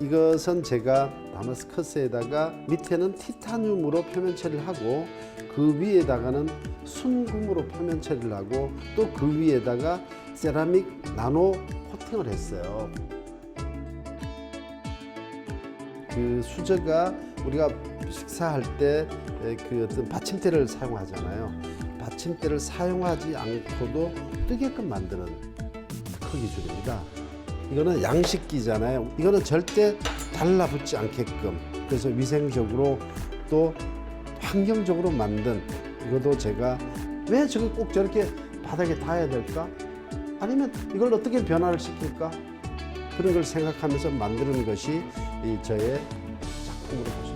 이것은 제가 다마스커스에다가 밑에는 티타늄으로 표면 처리를 하고 그 위에다가는 순금으로 표면 처리를 하고 또 그 위에다가 세라믹 나노 코팅을 했어요. 그 수저가 우리가 식사할 때 그 어떤 받침대를 사용하잖아요. 받침대를 사용하지 않고도 뜨게끔 만드는 특허 기술입니다. 이거는 양식기잖아요. 이거는 절대 달라붙지 않게끔 그래서 위생적으로 또 환경적으로 만든 이것도 제가 왜 저걸 꼭 저렇게 바닥에 닿아야 될까? 아니면 이걸 어떻게 변화를 시킬까? 그런 걸 생각하면서 만드는 것이 이 저의 작품으로 보시면